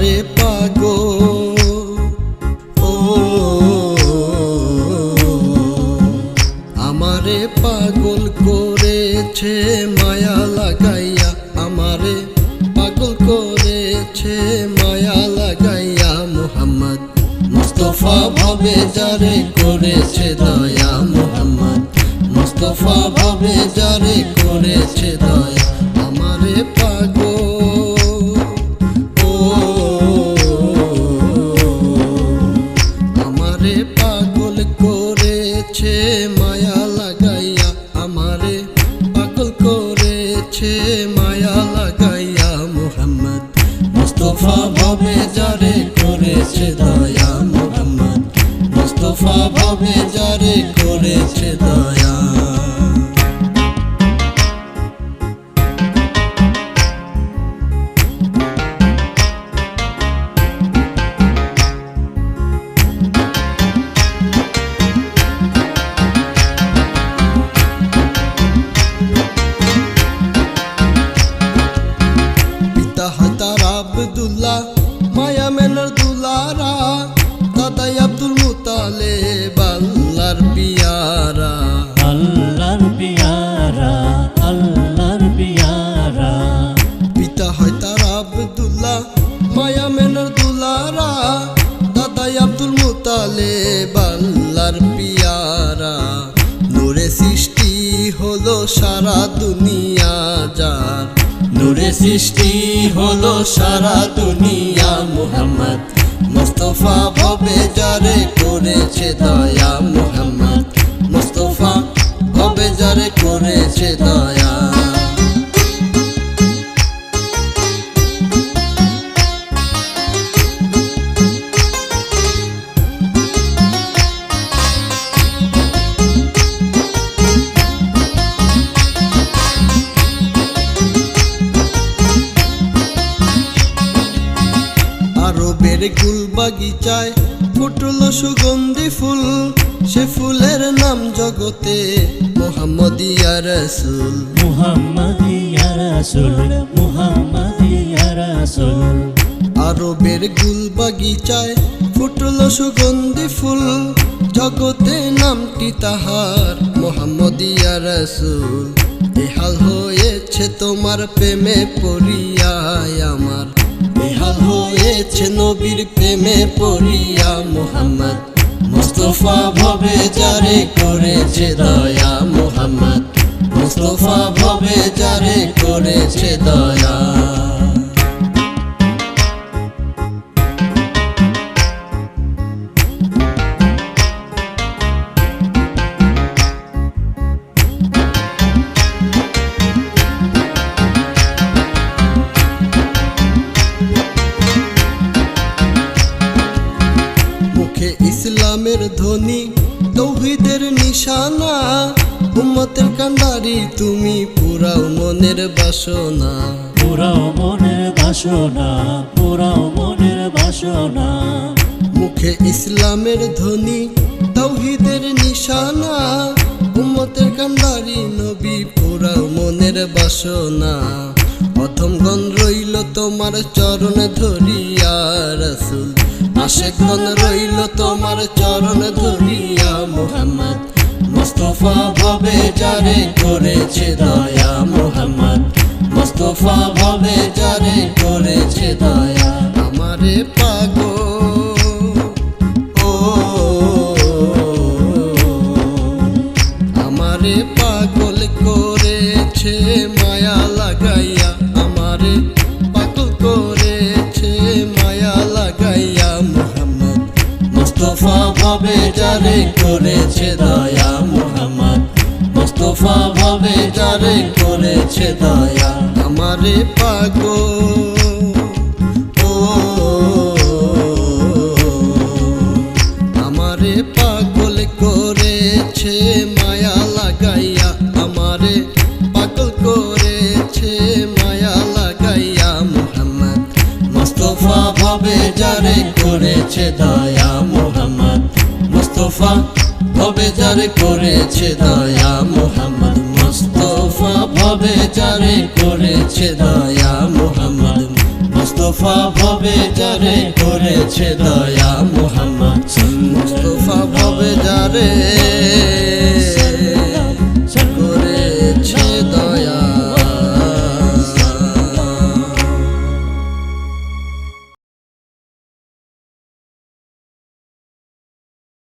রে পাগো ও, আমারে পাগল করেছে মায়া লাগাইয়া, আমারে পাগল করেছে মায়া লাগাইয়া, মোহাম্মদ মুস্তফা ভাবে যারে করেছে দয়া, মোহাম্মদ মুস্তফা ভাবে যারে করেছে দয়া। মুস্তফা ভবে যারে করেছে দয়া মোহাম্মদ। মুস্তফা ভবে যারে করেছে দয়া হলো সারা দুনিয়া যার। নূরে সৃষ্টি হলো সারা দুনিয়া, মোহাম্মদ মুস্তফা হবে যারে করেছে দয়া, মোহাম্মদ মুস্তফা হবে যারে করেছে দয়া। আরবের গুল বাগিচায় ফুটল সুগন্ধি ফুল। সে ফুলের নাম জগতে মোহাম্মদিয়া রসুল। মুহাম্মাদিয়া রাসূল মুহাম্মাদিয়া রাসূল। আরবের গুল বাগিচায় ফুটল সুগন্ধি ফুল। জগতে নামটি তাহার মোহাম্মদিয়া রসুল। এহাল হয়েছে তোমার প্রেমে পড়িয়ায় এহাল হয়েছে নবীর প্রেমে পড়িয়া মোহাম্মদ। মুস্তফা ভবে যারে করেছে দয়া মোহাম্মদ। মুস্তফা ভবে যারে করেছে দয়া। মুখে ইসলামের ধ্বনি তৌহিদের নিশানা। উম্মতের কান্ডারি তুমি পুরাও মনের বাসনা। পুরাও মনের বাসনা পুরাও মনের বাসনা। মুখে ইসলামের ধ্বনি তৌহিদের নিশানা। উম্মতের কান্ডারি নবী পুরাও মনের বাসনা। অথমগণ রইল তোমার চরণ ধরিয়া রসুল আশেকগণ রইল তোমার চরণ ধরিয়া মোহাম্মদ। মুস্তফা ভবে যারে করেছে দয়া মোহাম্মদ। মুস্তফা ভবে যারে করেছে দয়া। আমারে পাগো যারে করেছে দয়া মোহাম্মদ? মুস্তফা ভাবে যারে করেছে দয়া। আমারে পাগল। ও, আমারে করেছে, মায়া লাগাইয়া। আমারে করেছে, মায়া লাগাইয়া ভবে যারে করেছে দয়া। যারে করেছে দয়া মোহাম্মদ মুস্তফা। ভবে যারে করেছে দয়া মোহাম্মদ মুস্তফা। ভবে যারে করেছে দয়া মোহাম্মদ মুস্তফা। ভবে যারে